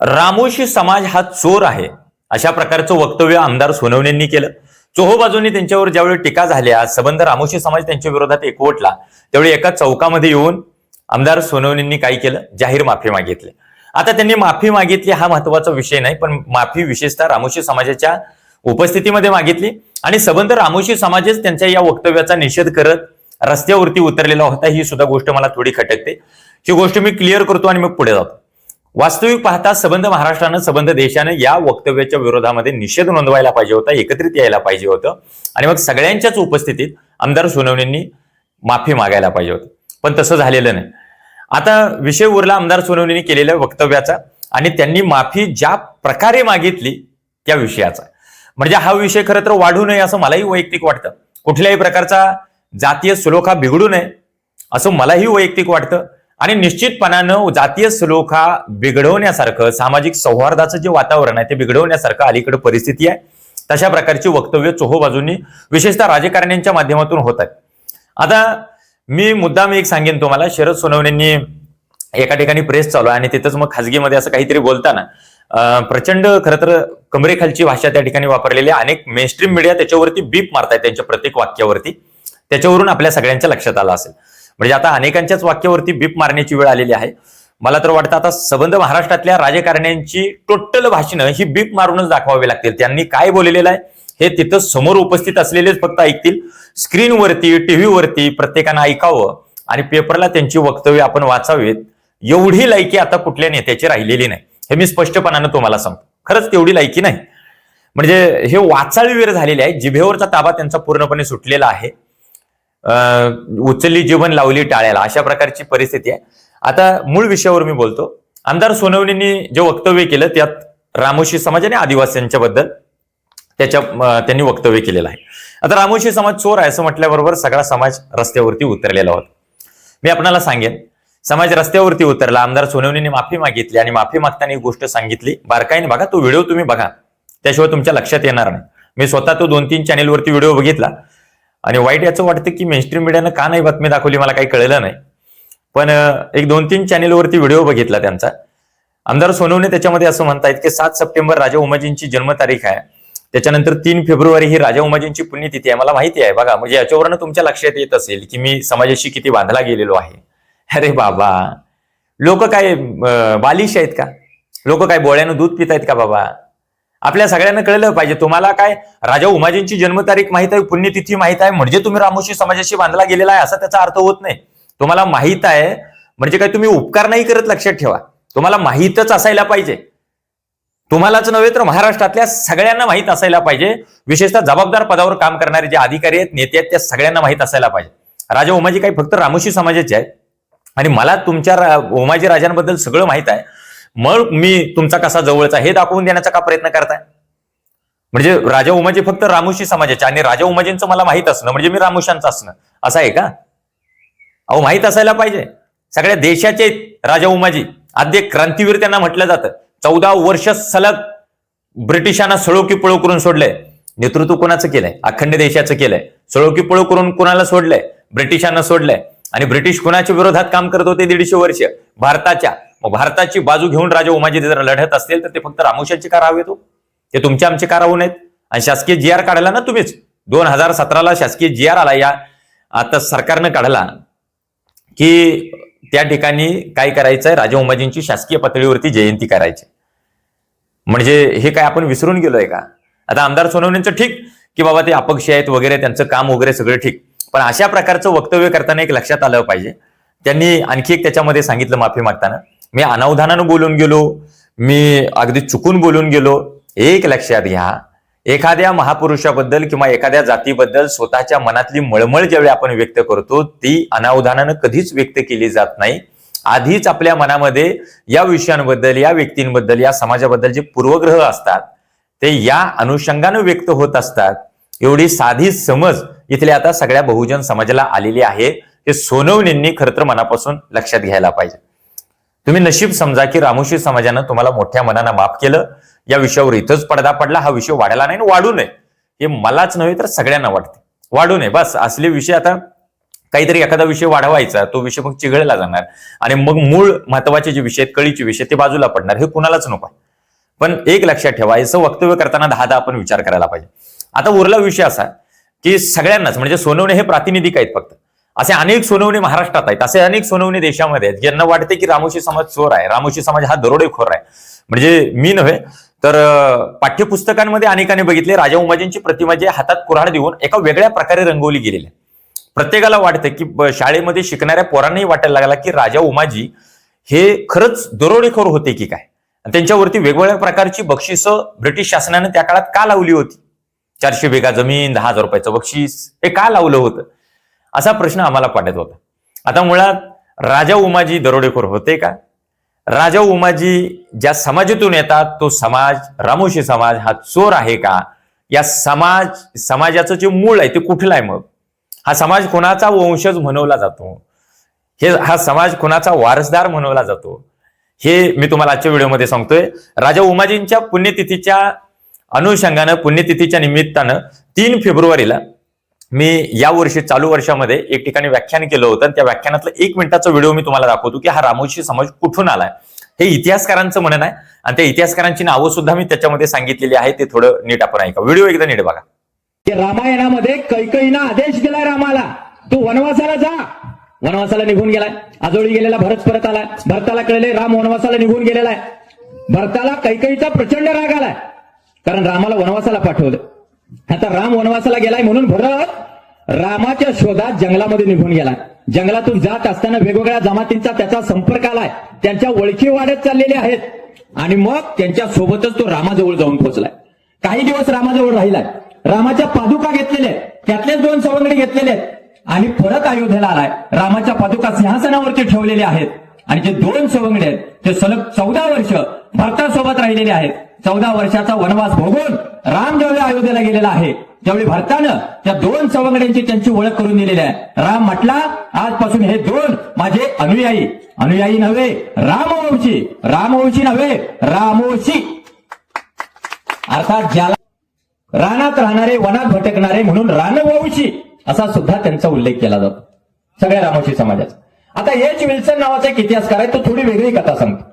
रामोशी समाज हा चोर आहे. अशा प्रकारचं वक्तव्य आमदार सोनवणेंनी केलं. चोहो बाजूनी त्यांच्यावर ज्यावेळी टीका झाल्या संबंध रामोशी समाज त्यांच्या विरोधात एकवटला. त्यावेळी एका चौकामध्ये येऊन आमदार सोनवणेंनी काय केलं? जाहीर माफी मागितली. आता त्यांनी माफी मागितली हा महत्त्वाचा विषय नाही पण माफी विशेषतः रामोशी समाजाच्या उपस्थितीमध्ये मागितली. आणि संबंध रामोशी समाजच त्यांच्या या वक्तव्याचा निषेध करत रस्त्यावरती उतरलेला होता ही सुद्धा गोष्ट मला थोडी खटकते. ही गोष्ट मी क्लिअर करतो आणि मग पुढे जातो. वास्तविक पाहता सबंध महाराष्ट्रानं सबंध देशानं या वक्तव्याच्या विरोधामध्ये निषेध नोंदवायला पाहिजे होता एकत्रित यायला पाहिजे होतं. आणि मग सगळ्यांच्याच उपस्थितीत आमदार सोनवणेंनी माफी मागायला पाहिजे होती. पण तसं झालेलं नाही. आता विषय उरला आमदार सोनवणेंनी केलेल्या वक्तव्याचा आणि त्यांनी माफी ज्या प्रकारे मागितली त्या विषयाचा. म्हणजे हा विषय खरं तर वाढू नये असं मलाही वैयक्तिक वाटतं. कुठल्याही प्रकारचा जातीय सुलोखा बिघडू नये असं मलाही वैयक्तिक वाटतं. आणि निश्चितपणानं जातीय सलोखा बिघडवण्यासारखं सामाजिक सौहार्दाचं जे वातावरण आहे ते बिघडवण्यासारखं अलीकडे परिस्थिती आहे. तशा प्रकारची वक्तव्य चोहो बाजूंनी विशेषतः राजकारण्यांच्या माध्यमातून होत आहेत. आता मी मुद्दाम एक सांगेन तुम्हाला. शरद सोनवणेंनी एका ठिकाणी प्रेस चालू आहे आणि तिथंच मग खाजगीमध्ये असं काहीतरी बोलताना प्रचंड खरं तर कमरेखालची भाषा त्या ठिकाणी वापरलेली आहे. अनेक मेनस्ट्रीम मीडिया त्याच्यावरती बीप मारतायत त्यांच्या प्रत्येक वाक्यावरती. त्याच्यावरून आपल्या सगळ्यांच्या लक्षात आलं असेल. म्हणजे आता अनेकांच्याच वाक्यावरती बीप मारण्याची वेळ आलेली आहे. मला तर वाटतं आता सबंध महाराष्ट्रातल्या राजकारण्यांची टोटल भाषणं ही बीप मारूनच दाखवावी लागतील. त्यांनी काय बोललेलं आहे हे तिथं समोर उपस्थित असलेलेच फक्त ऐकतील. स्क्रीनवरती टीव्हीवरती प्रत्येकानं ऐकावं आणि पेपरला त्यांची वक्तव्य आपण वाचावीत. एवढी लायकी आता कुठल्या नेत्याची राहिलेली नाही. हे मी स्पष्टपणानं तुम्हाला सांगतो. खरंच तेवढी लायकी नाही. म्हणजे हे वाचाळवीर झालेले आहे. जिभेवरचा ताबा त्यांचा पूर्णपणे सुटलेला आहे. उचलली जीवन लावली टाळ्याला अशा प्रकारची परिस्थिती आहे. आता मूळ विषयावर मी बोलतो. आमदार सोनवणेंनी जे वक्तव्य केलं त्यात रामोशी समाज आणि आदिवासींच्या बद्दल त्याच्या त्यांनी वक्तव्य केलेलं आहे. आता रामोशी समाज चोर आहे असं म्हटल्याबरोबर सगळा समाज रस्त्यावरती उतरलेला होता. मी आपणाला सांगेन समाज रस्त्यावरती उतरला आमदार सोनवणेंनी माफी मागितली आणि माफी मागताना ही गोष्ट सांगितली बारकाईने बघा तो व्हिडिओ तुम्ही बघा. त्याशिवाय तुमच्या लक्षात येणार नाही. मी स्वतः तो दोन तीन चॅनेलवरती व्हिडिओ बघितला. आणि वाईट याचं वाटतं की मेनस्ट्रीम मीडियानं का नाही बातमी दाखवली मला काही कळलं नाही. पण एक दोन तीन चॅनेलवरती व्हिडिओ बघितला त्यांचा. आमदार सोनवणे त्याच्यामध्ये असं म्हणतायत की सात सप्टेंबर राजा उमाजींची जन्मतारीख आहे. त्याच्यानंतर तीन फेब्रुवारी ही राजा उमाजींची पुण्यतिथी आहे. मला माहिती आहे बघा म्हणजे याच्यावरनं तुमच्या लक्षात येत असेल की मी समाजाशी किती बांधला गेलेलो आहे. अरे बाबा! लोक काय बालिश आहेत का? लोक काय बोळ्यानं दूध पितायत का बाबा? आपल्या सगळ्यांना कळलं पाहिजे. तुम्हाला काय राजा उमाजींची जन्मतारीख माहीत आहे पुण्यतिथी माहीत आहे म्हणजे तुम्ही रामोशी समाजाशी बांधला गेलेला आहे असा त्याचा अर्थ होत नाही. तुम्हाला माहीत आहे म्हणजे काय तुम्ही उपकार नाही करत लक्षात ठेवा. तुम्हाला माहीतच असायला पाहिजे. तुम्हालाच नव्हे तर महाराष्ट्रातल्या सगळ्यांना माहीत असायला पाहिजे. विशेषतः जबाबदार पदावर काम करणारे जे अधिकारी आहेत नेते आहेत त्या सगळ्यांना माहीत असायला पाहिजे. राजा उमाजी काही फक्त रामोशी समाजाचे आहेत. आणि मला तुमच्या रा- उमाजी राजांबद्दल सगळं माहीत आहे. मग मी तुमचा कसा जवळचा हे दाखवून देण्याचा का प्रयत्न करताय? म्हणजे राजा उमाजी फक्त रामोशी समाजाचे आणि राजा उमाजींचं मला माहीत असणं म्हणजे मी रामोशांचं असणं असं आहे का? अहो माहीत असायला पाहिजे. सगळ्या देशाचे राजा उमाजी आद्य क्रांतीवीर त्यांना म्हटलं जातं. चौदा वर्ष सलग ब्रिटिशांना सळो की पळो करून सोडलंय. नेतृत्व कोणाचं केलंय? अखंड देशाचं केलंय. सळो की पळो करून कोणाला सोडलंय? ब्रिटिशांना सोडलंय. आणि ब्रिटिश कुणाच्या विरोधात काम करत होते दीडशे वर्ष? भारताच्या. मग भारताची बाजू घेऊन राजा उमाजी जर लढत असतील तर ते फक्त रामोशांचे का राहू येतो ते तुमचे आमचे का राहू नयेत? आणि शासकीय जी आर काढला ना तुम्हीच. दोन हजार सतराला शासकीय जी आर आला या आता सरकारनं काढला की त्या ठिकाणी काय करायचंय? राजा उमाजींची शासकीय पातळीवरती जयंती करायची. म्हणजे हे काय आपण विसरून गेलोय का? आता आमदार सोनवणेंचं ठीक की बाबा ते अपक्ष आहेत वगैरे त्यांचं काम वगैरे सगळं ठीक. पण अशा प्रकारचं वक्तव्य करताना एक लक्षात आलं पाहिजे. त्यांनी आणखी एक त्याच्यामध्ये सांगितलं माफी मागताना. मी अनावधानानं बोलून गेलो मी अगदी चुकून बोलून गेलो. एक लक्षात घ्या एखाद्या महापुरुषाबद्दल किंवा एखाद्या जातीबद्दल स्वतःच्या मनातली मळमळ ज्यावेळी आपण व्यक्त करतो ती अनावधानानं कधीच व्यक्त केली जात नाही. आधीच आपल्या मनामध्ये या विषयांबद्दल या व्यक्तींबद्दल या समाजाबद्दल जे पूर्वग्रह असतात ते या अनुषंगानं व्यक्त होत असतात. एवढी साधी समज इथल्या आता सगळ्या बहुजन समाजाला आलेली आहे हे सोनवणींनी खरं तर मनापासून लक्षात घ्यायला पाहिजे. तुम्ही नशीब समजा की रामोशी समाजानं तुम्हाला मोठ्या मनानं माफ केलं या विषयावर इथंच पडदा पडला हा विषय वाढायला नाही आणि वाढू नये. हे मलाच नव्हे तर सगळ्यांना वाटते. वाढू नये. बस असले विषय आता काहीतरी एखादा विषय वाढवायचा तो विषय मग चिघळला जाणार. आणि मग मूळ महत्त्वाचे जे विषय आहेत कळीचे विषय ते बाजूला पडणार. हे कुणालाच नको आहे. पण एक लक्षात ठेवा याचं वक्तव्य करताना दहा दहा आपण विचार करायला पाहिजे. आता उरला विषय असा की सगळ्यांनाच म्हणजे सोनवणे हे प्रातिनिधिक आहेत फक्त. असे अनेक सोनवणे महाराष्ट्रात आहेत. असे अनेक सोनवणे देशामध्ये आहेत. ज्यांना वाटते की रामोशी समाज चोर आहे. रामोशी समाज हा दरोडेखोर आहे. म्हणजे मी नव्हे तर पाठ्यपुस्तकांमध्ये अनेकांनी बघितले राजा उमाजींची प्रतिमा जी हातात कुऱ्हाड देऊन एका वेगळ्या प्रकारे रंगवली गेलेली आहे. प्रत्येकाला वाटतं की शाळेमध्ये शिकणाऱ्या पोरांनाही वाटायला लागला की राजा उमाजी हे खरंच दरोडेखोर होते की काय? त्यांच्यावरती वेगवेगळ्या प्रकारची बक्षिसं ब्रिटिश शासनाने त्या काळात का लावली होती? चारशे बेगा जमीन दहा हजार रुपयाचं बक्षीस हे का लावलं होतं? असा प्रश्न आम्हाला पाठत होता. आता मुळात राजा उमाजी दरोडेखोर होते का? राजा उमाजी ज्या समाजातून येतात तो समाज रामोशी समाज हा चोर आहे का? या समाज समाजाचं जे मूळ आहे ते कुठलं आहे मग? हा समाज कोणाचा वंशज म्हणवला जातो? हे हा समाज कोणाचा वारसदार म्हणवला जातो? हे मी तुम्हाला आजच्या व्हिडिओमध्ये सांगतोय. राजा उमाजींच्या पुण्यतिथीच्या अनुषंगानं पुण्यतिथीच्या निमित्तानं तीन फेब्रुवारीला मी या वर्षी चालू वर्षामध्ये एक ठिकाणी व्याख्यान केलं होतं त्या व्याख्यानातलं एक मिनिटाचा व्हिडिओ मी तुम्हाला दाखवतो की हा रामोशी समाज कुठून आलाय. हे इतिहासकारांचं म्हणणं आहे आणि त्या इतिहासकारांची नावं सुद्धा मी त्याच्यामध्ये सांगितलेली आहे ते थोडं नीट आपण ऐका. व्हिडिओ एकदा नीट बघा. रामायणामध्ये कैकईनं आदेश दिलाय रामाला. तू वनवासाला जा. वनवासाला निघून गेलाय. आजोळी गेलेला भरत परत आलाय. भरताला कळले राम वनवासाला निघून गेलेला आहे. भरताला कैकईचा प्रचंड राग आलाय. कारण रामाला वनवासाला पाठवलं. आता राम वनवासाला गेलाय म्हणून भरत रामाच्या शोधात जंगलामध्ये निघून गेलाय जंगलातून जात असताना वेगवेगळ्या जमातींचा त्याचा संपर्क आलाय. त्यांच्या ओळखी वाढत चाललेल्या आहेत. आणि मग त्यांच्या सोबतच तो रामाजवळ जाऊन पोहोचलाय. काही दिवस रामाजवळ राहिलाय. रामाच्या पादुका घेतलेल्या आहेत. त्यातलेच दोन सवंगडी घेतलेले आहेत. आणि परत अयोध्येला आलाय. रामाच्या पादुका सिंहासनावरती ठेवलेले आहेत. आणि जे दोन सवंगडे आहेत ते सलग चौदा वर्ष भरतासोबत राहिलेले आहेत. चौदा वर्षाचा वनवास भोगून राम ज्यावेळी अयोध्येला गेलेला आहे त्यावेळी भरतानं त्या दोन सवंगड्यांची त्यांची ओळख करून दिलेली आहे. राम म्हटला आजपासून हे दोन माझे अनुयायी. अनुयायी नव्हे रामवंशी. रामवंशी नव्हे रामोशी. अर्थात ज्याला रानात राहणारे वनात भटकणारे म्हणून रानवंशी असा सुद्धा त्यांचा उल्लेख केला जातो. सगळ्या रामोशी समाजाचा आता एच. विल्सन नावाचा एक इतिहासकार आहे तो थोडी वेगळी कथा सांगतो.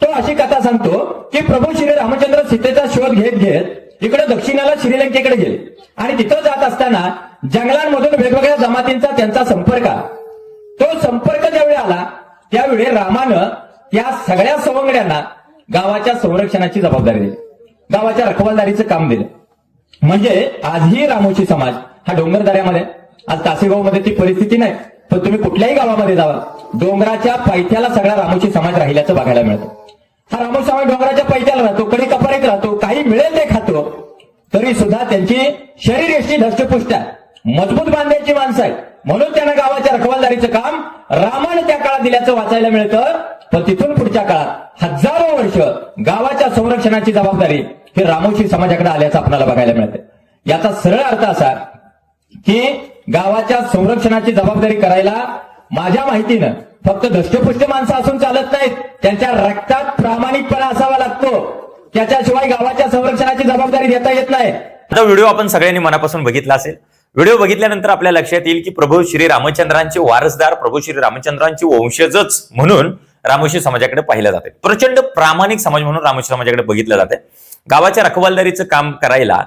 तो अशी कथा सांगतो की प्रभू श्री रामचंद्र सीतेचा शोध घेत घेत इकडे दक्षिणेला श्रीलंकेकडे गेले. आणि तिथं जात असताना जंगलांमधून वेगवेगळ्या जमातींचा त्यांचा संपर्क आला. तो संपर्क ज्यावेळी आला त्यावेळी रामानं या सगळ्या सवंगड्यांना गावाच्या संरक्षणाची जबाबदारी दिली. गावाच्या रखवालदारीचं काम दिलं. म्हणजे आजही रामोशी समाज हा डोंगरदऱ्यामध्ये आज तासेगावमध्ये ती परिस्थिती नाही पण तुम्ही कुठल्याही गावामध्ये जावा. डोंगराच्या पायथ्याला सगळा रामोशी समाज राहिल्याचं बघायला मिळतं. हा रामोशी डोंगराच्या पैथ्याला राहतो कडे कपारीत राहतो काही मिळेल ते खातो. तरी सुद्धा त्यांची शरीर यष्टी धष्टपुष्ट आहे. मजबूत बांधायची माणसं आहेत. म्हणून त्यांना गावाच्या रखवालदारीचं काम रामानं त्या काळात दिल्याचं वाचायला मिळतं. पण तिथून पुढच्या काळात हजारो वर्ष गावाच्या संरक्षणाची जबाबदारी हे रामोशी समाजाकडे आल्याचं आपल्याला बघायला मिळते याचा सरळ अर्थ असा की गावाच्या संरक्षणाची जबाबदारी करायला माझ्या माहितीनं फक्त दष्टपुष्ट माणसं असून चालत नाहीत. त्यांच्या रक्तात प्रामाणिकपणा असावा लागतो. त्याच्याशिवाय गावाच्या संरक्षणाची जबाबदारी देता येत नाही. आता व्हिडिओ आपण सगळ्यांनी मनापासून बघितला असेल. व्हिडिओ बघितल्यानंतर आपल्या लक्षात येईल की प्रभू श्री रामचंद्रांचे वारसदार प्रभू श्री रामचंद्रांचे वंशजच म्हणून रामोशी समाजाकडे पाहिलं जाते. प्रचंड प्रामाणिक समाज म्हणून रामोशी समाजाकडे बघितलं जाते. गावाच्या रखवालदारीचं काम करायला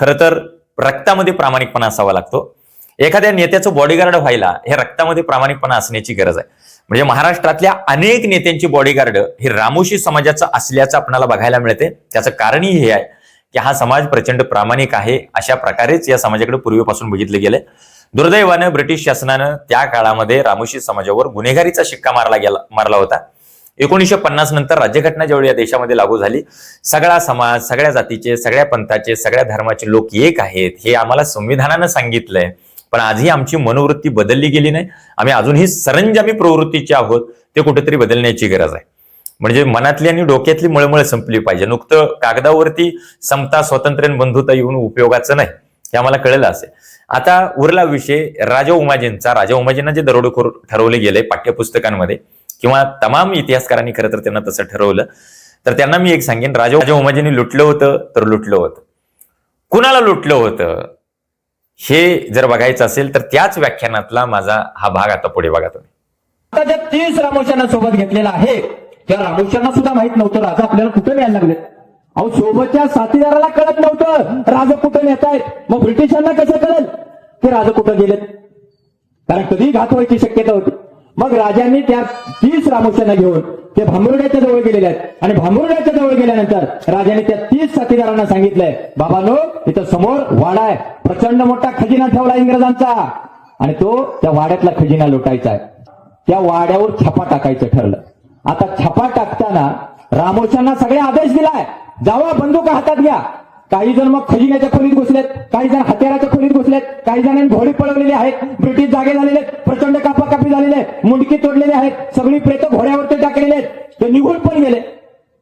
खरं तर रक्तामध्ये प्रामाणिकपणा असावा लागतो. एखाद्या नेत्याचं बॉडीगार्ड व्हायला हे रक्तामध्ये प्रामाणिकपणा असण्याची गरज आहे. म्हणजे महाराष्ट्रातल्या अनेक नेत्यांची बॉडीगार्ड हे रामोशी समाजाचं असल्याचं आपल्याला बघायला मिळते. त्याचं कारणही हे आहे की हा समाज प्रचंड प्रामाणिक आहे अशा प्रकारेच या समाजाकडे पूर्वीपासून बघितलं गेलंय. दुर्दैवानं ब्रिटिश शासनानं त्या काळामध्ये रामोशी समाजावर गुन्हेगारीचा शिक्का मारला गेला मारला होता. एकोणीसशे पन्नास नंतर राज्यघटना ज्यावेळी या देशामध्ये लागू झाली सगळा समाज सगळ्या जातीचे सगळ्या पंथाचे सगळ्या धर्माचे लोक एक आहेत हे आम्हाला संविधानानं सांगितलंय. पण आजही आमची मनोवृत्ती बदलली गेली नाही. आम्ही अजूनही सरंजामी प्रवृत्तीचे आहोत. ते कुठेतरी बदलण्याची गरज आहे. म्हणजे मनातली आणि डोक्यातली मळमळ संपली पाहिजे. नुकतं कागदावरती समता स्वातंत्र्य आणि बंधुता येऊन उपयोगाचं नाही हे आम्हाला कळलं असेल. आता उरला विषय राजा उमाजींचा. राजा उमाजींना जे दरोडेखोर ठरवले गेले पाठ्यपुस्तकांमध्ये किंवा तमाम इतिहासकारांनी खरं तर त्यांना तसं ठरवलं तर त्यांना मी एक सांगेन. राजा राजा उमाजींनी लुटलं होतं तर लुटलं होतं. कुणाला लुटलं होतं? हे जर बघायचं असेल तर त्याच व्याख्यानातला माझा हा भाग आता पुढे बघा तुम्ही. आता ज्या तीस रामोशांना सोबत घेतलेला आहे त्या रामोशांना सुद्धा माहीत नव्हतं. राजा आपल्याला कुठं यायला लागले? अहो सोबतच्या साथीदाराला कळत नव्हतं. राजा कुठं नेत आहेत? मग ब्रिटिशांना कसं कळेल ते राजा कुठं गेलेत? कारण कधी घात व्हायची शक्यता होती. मग राजांनी त्या तीस रामोश्यांना घेऊन ते भांबुर्ड्याच्या जवळ गेलेले आहेत. आणि भांबुर्ड्याच्या जवळ गेल्यानंतर राजाने त्या तीस साथीदारांना सांगितलंय बाबानो इथं समोर वाडा आहे. प्रचंड मोठा खजिना ठेवला इंग्रजांचा. आणि तो त्या वाड्यातला खजिना लुटायचा आहे. त्या वाड्यावर छापा टाकायचं ठरलं. आता छापा टाकताना रामोशांना सगळे आदेश दिलाय. जावा बंदूक हातात घ्या. काही जण मग खजिन्याच्या खोलीत घुसलेत काही जण हत्याराच्या खोलीत घुसलेत काही जणांनी घोडे पळवलेले आहेत ब्रिटिश जागे झालेले आहेत प्रचंड कापाकापी झालेले आहेत मुंडकी तोडलेले आहेत सगळी प्रेत घोड्यावरती टाकलेले आहेत ते निघून पण गेले.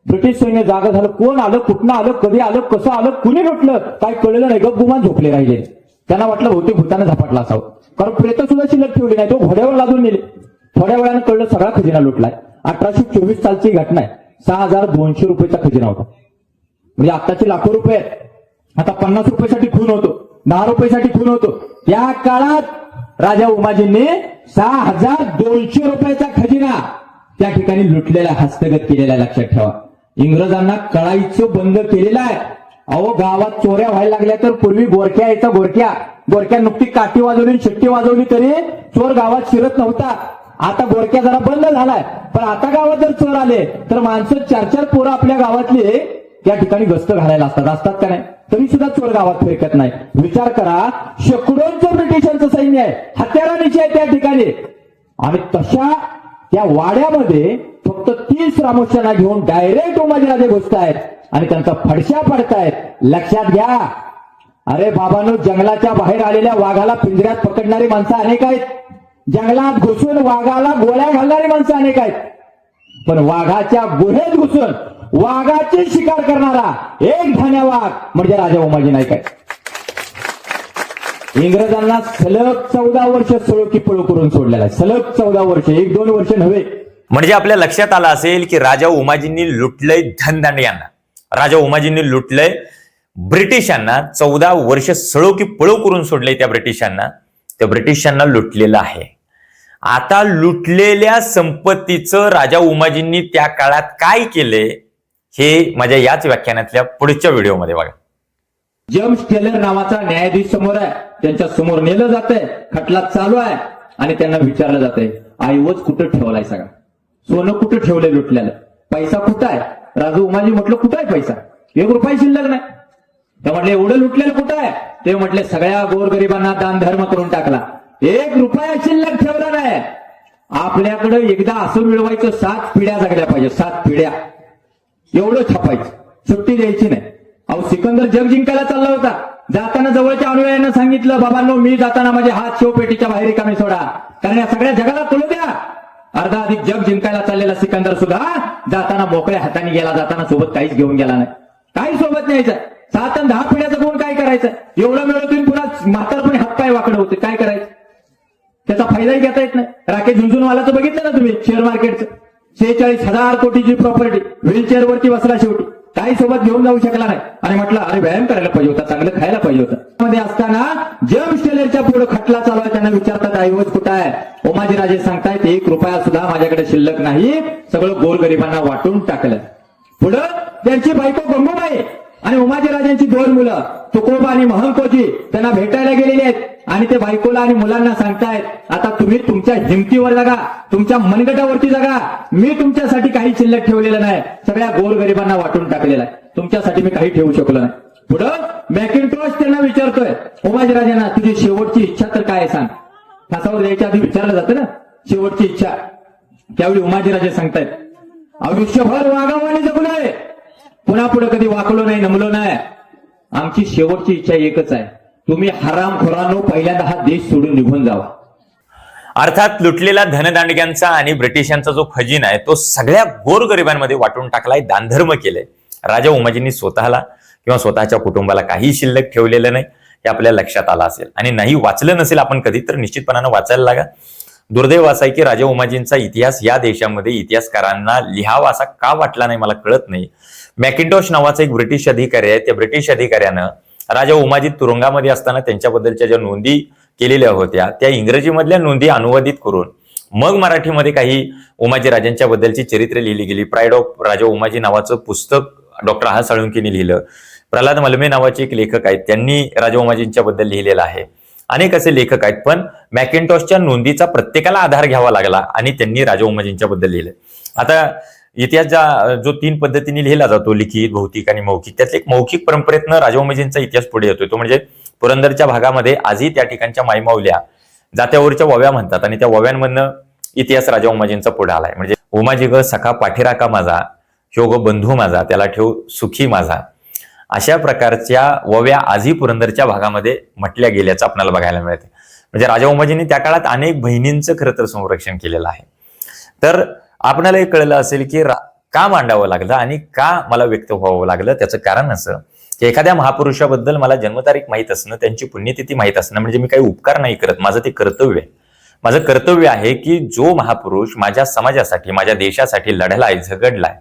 ब्रिटिश सैन्य जागा झालं कोण आलं कुठनं आलं कधी आलं कसं आलं कुणी लुटलं काय कळलं नाही गुमान झोपले राहिले. त्यांना वाटलं बहुतेक भूतानं झपाटला असावं. कारण प्रेत सुद्धा शिल्लक ठेवली नाही तो हो, घोड्यावर लादून नेले. थोड्या वेळानं कळलं सगळा खजिना लुटलाय. अठराशे चोवीस सालची घटना आहे. सहा हजार दोनशे रुपयाचा खजिना होता. म्हणजे आत्ताचे लाखो रुपये आहेत. आता पन्नास रुपयासाठी खून होतो दहा रुपयासाठी खून होतो. त्या काळात राजा उमाजींनी सहा हजार दोनशे रुपयाचा खजिना त्या ठिकाणी लुटलेला हस्तगत केलेला लक्षात ठेवा. इंग्रजांना कळायचं बंद केलेलं आहे. अहो गावात चोऱ्या व्हायला लागल्या तर पूर्वी गोरक्या यायचा गोरक्या. गोरक्या नुकती काठी वाजवली शिट्टी वाजवली तरी चोर गावात शिरत नव्हता. आता गोरक्या जरा बंद झालाय. पण आता गावात जर चोर आले तर माणसं चार चार पोरं आपल्या गावातली त्या ठिकाणी गस्त घालायला असतात. असतात का नाही? तरी सुद्धा चोर गावात फिरकत नाही. विचार करा शेकडोंचं ब्रिटिशांचं सैन्य आहे. हत्यारानिशी आहे त्या ठिकाणी. आणि तशा त्या वाड्यामध्ये फक्त तीस रामोशांना घेऊन डायरेक्ट उमाजीराजे घुसतायत आणि त्यांचा फडशा पडतायत. लक्षात घ्या. अरे बाबांनो जंगलाच्या बाहेर आलेल्या वाघाला पिंजऱ्यात पकडणारी माणसं अनेक आहेत. जंगलात घुसून वाघाला गोळ्या घालणारी माणसं अनेक आहेत. पण वाघाच्या गुहेत घुसून वाघाची शिकार करणारा एक धान्या वाघ म्हणजे राजा उमाजी नाईक आहे. इंग्रजांना सलग चौदा वर्ष सळोकी पळू करून सोडलेला आहे. सलग चौदा वर्ष एक दोन वर्ष नव्हे. म्हणजे आपल्या लक्षात आलं असेल की राजा उमाजींनी लुटलंय धनदांड्यांना. राजा उमाजींनी लुटलंय ब्रिटिशांना. चौदा वर्ष सळो की पळो करून सोडलंय त्या ब्रिटिशांना. त्या ब्रिटिशांना लुटलेलं आहे. आता लुटलेल्या संपत्तीचं राजा उमाजींनी त्या काळात काय केले हे माझ्या याच व्याख्यानातल्या पुढच्या व्हिडिओमध्ये बघा. जेम्स टेलर नावाचा न्यायाधीश समोर आहे. त्यांच्यासमोर नेलं जातंय खटला चालू आहे आणि त्यांना विचारलं जातंय ऐवज कुठं ठेवलाय सगळा? सोनं कुठं ठेवलंय लुटल्याला पैसा कुठं आहे? राजू उमाजी म्हटलं कुठं आहे पैसा? एक रुपया शिल्लक नाही. ते म्हटले एवढं लुटलेलं कुठं आहे? ते म्हटले सगळ्या गोरगरिबांना दान धर्म करून टाकला. एक रुपया शिल्लक ठेवला नाही. आपल्याकडे एकदा असं मिळवायचं सात पिढ्या जगल्या पाहिजे सात पिढ्या. एवढं छापायचं. सुट्टी द्यायची नाही. अहो सिकंदर जग जिंकायला चालला होता. जाताना जवळच्या अनुयायांना सांगितलं बाबांनो मी जाताना माझे हात शिवपेटीच्या बाहेर रिकामी सोडा. कारण या सगळ्या जगाला कळू द्या. अर्धा अधिक जग जिंकायला चाललेला सिकंदर सुद्धा जाताना मोकळ्या हाताने गेला जाताना सोबत काहीच घेऊन गेला नाही. काही सोबत न्यायचं. सात आणि दहा पिढ्याचं कोण काय करायचं? एवढं मिळवतून पुन्हा म्हातारपणे हातपाय वाकडं होते. काय करायचं? त्याचा फायदाही घेता येत नाही. राकेश झुंझुनवालाचं बघितलं ना तुम्ही? शेअर मार्केटचं. शेहेचाळीस हजार कोटीची प्रॉपर्टी व्हीलचेअर वरती बसला शेवटी काही सोबत घेऊन जाऊ शकला नाही. आणि म्हटलं अरे व्यायाम करायला पाहिजे होता चांगलं खायला पाहिजे होतं. मध्ये असताना जम स्टेलरच्या पुढे खटला चालू आहे. त्यांना विचारतात ऐवज कुठं आहे? ओमाजीराजे सांगतायत एक रुपया सुद्धा माझ्याकडे शिल्लक नाही. सगळं गोरगरिबांना वाटून टाकलं पुढं त्यांची बायको गंगूबाई आणि उमाजीराजांची दोन मुलं तुकोबा आणि महंकोजी त्यांना भेटायला गेलेली आहेत. आणि ते बायकोला आणि मुलांना सांगतायत आता तुम्ही तुमच्या हिमतीवर जगा तुमच्या मनगटावरती जगा. मी तुमच्यासाठी काही शिल्लक ठेवलेलं नाही. सगळ्या गोरगरिबांना वाटून टाकलेलं आहे. तुमच्यासाठी मी काही ठेवू शकलो नाही. पुढं मॅकिनटॉश त्यांना विचारतोय उमाजीराजांना तुझी शेवटची इच्छा तर काय आहे सांग. फासावर द्यायच्या आधी विचारलं जातं ना शेवटची इच्छा. त्यावेळी उमाजीराजे सांगतायत आयुष्यभर वागावाने नये. पुन्हा पुढे कधी वाकलो नाही नमलो नाही? आमची शेवटची इच्छा एकच आहे. तुम्ही हराम पहिल्यांदा हा देश सोडून निघून जावा. अर्थात लुटलेला धनदांडग्यांचा आणि ब्रिटिशांचा जो खजिना आहे तो सगळ्या गोरगरिबांमध्ये वाटून टाकलाय दानधर्म केलंय. राजा उमाजींनी स्वतःला किंवा स्वतःच्या कुटुंबाला काही शिल्लक ठेवलेलं नाही हे आपल्या लक्षात आलं असेल. आणि नाही वाचलं नसेल आपण कधी तर निश्चितपणानं वाचायला लागा. दुर्दैव असा आहे की राजा उमाजींचा इतिहास या देशामध्ये इतिहासकारांना लिहावा असा का वाटला नाही मला कळत नाही. मॅकिंटॉश नावाचा एक ब्रिटिश अधिकारी आहे. त्या ब्रिटिश अधिकाऱ्यानं राजा उमाजी तुरुंगामध्ये असताना त्यांच्याबद्दलच्या ज्या नोंदी केलेल्या होत्या त्या इंग्रजीमधल्या नोंदी अनुवादित करून मग मराठीमध्ये काही उमाजी राजांच्या बद्दलची चरित्र लिहिली गेली. प्राईड ऑफ राजा उमाजी नावाचं पुस्तक डॉक्टर हा साळुंकीने लिहिलं. प्रल्हाद मलमे नावाचे एक लेखक आहेत. त्यांनी राजा उमाजींच्या बद्दल लिहिलेलं आहे. अनेक असे लेखक आहेत पण मॅकेंटॉसच्या नोंदीचा प्रत्येकाला आधार घ्यावा लागला आणि त्यांनी राजा उमाजींच्या बद्दल लिहिलं. आता इतिहास ज्या जो तीन पद्धतीने लिहिला जातो लिखित भौतिक आणि मौखिक त्यातले एक मौखिक परंपरेतनं राजवंशींचा इतिहास पुढे येतोय. तो म्हणजे पुरंदरच्या भागामध्ये आजही त्या ठिकाणच्या माईमावल्या जात्यावरच्या वव्या म्हणतात आणि त्या वव्यांमधनं इतिहास राजा उमाजींचा पुढे आलाय. म्हणजे उमाजी ग सखा पाठीराका माझा ह्यो ग बंधू माझा त्याला ठेव सुखी माझा. अशा प्रकारच्या वव्या आजही पुरंदरच्या भागामध्ये म्हटल्या गेल्याचं आपल्याला बघायला मिळते म्हणजे राजा उमाजींनी त्या काळात अनेक बहिणींचं खरं तर संरक्षण केलेलं आहे. तर आपल्याला हे कळलं असेल की रा- का मांडावं लागलं आणि का मला व्यक्त व्हावं लागलं? त्याचं कारण असं की एखाद्या महापुरुषाबद्दल मला जन्मतारीख माहीत असणं त्यांची पुण्यतिथी माहीत असणं म्हणजे मी काही उपकार नाही करत. माझं ते कर्तव्य आहे. माझं कर्तव्य आहे की जो महापुरुष माझ्या समाजासाठी माझ्या देशासाठी लढलाय झगडलाय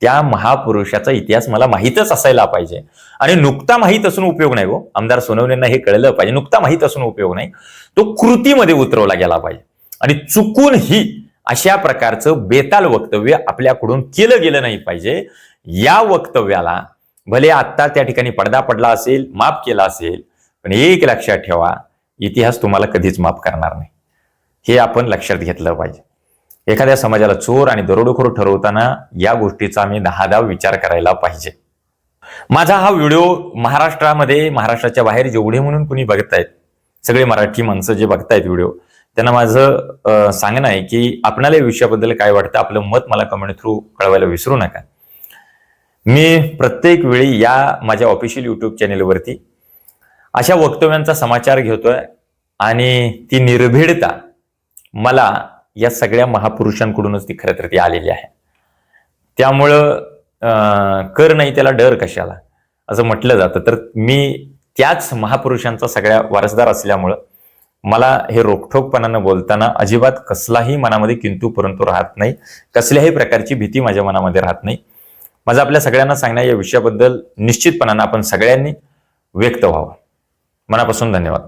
त्या महापुरुषाचा इतिहास मला माहीतच असायला पाहिजे. आणि नुकता माहीत असून उपयोग नाही हो. आमदार सोनवणेंना हे कळलं पाहिजे. नुकता माहीत असून उपयोग नाही. तो कृतीमध्ये उतरवला गेला पाहिजे. आणि चुकून ही अशा प्रकारचं बेताल वक्तव्य आपल्याकडून केलं गेलं नाही पाहिजे. या वक्तव्याला भले आत्ता त्या ठिकाणी पडदा पडला असेल माफ केला असेल पण एक लक्षात ठेवा इतिहास तुम्हाला कधीच माफ करणार नाही. हे आपण लक्षात घेतलं पाहिजे. एखाद्या समाजाला चोर आणि दरोडेखोर ठरवताना या गोष्टीचा आम्ही दहा विचार करायला पाहिजे. माझा हा व्हिडिओ महाराष्ट्रामध्ये महाराष्ट्राच्या बाहेर जेवढे म्हणून कुणी बघतायत सगळे मराठी माणसं जे बघतायत व्हिडिओ त्यांना माझं सांगणं आहे की आपणाला या विषयाबद्दल काय वाटतं आपलं मत मला कमेंट थ्रू कळवायला विसरू नका. मी प्रत्येक वेळी या माझ्या ऑफिशियल युट्यूब चॅनेलवरती अशा वक्तव्यांचा समाचार घेतोय आणि ती निर्भीडता मला या सगळ्या महापुरुषांकडूनच ती खरं तर ती आलेली आहे. त्यामुळं कर नाही त्याला डर कशाला? असं म्हटलं जातं. तर मी त्याच महापुरुषांचा सगळ्या वारसदार असल्यामुळं मला हे रोखठोकपणानं बोलताना अजिबात कसलाही मनामध्ये किंतू परंतु राहत नाही. कसल्याही प्रकारची भीती माझ्या मनामध्ये राहत नाही. माझं आपल्या सगळ्यांना सांगण्या या विषयाबद्दल निश्चितपणानं आपण सगळ्यांनी व्यक्त व्हावं. मनापासून धन्यवाद.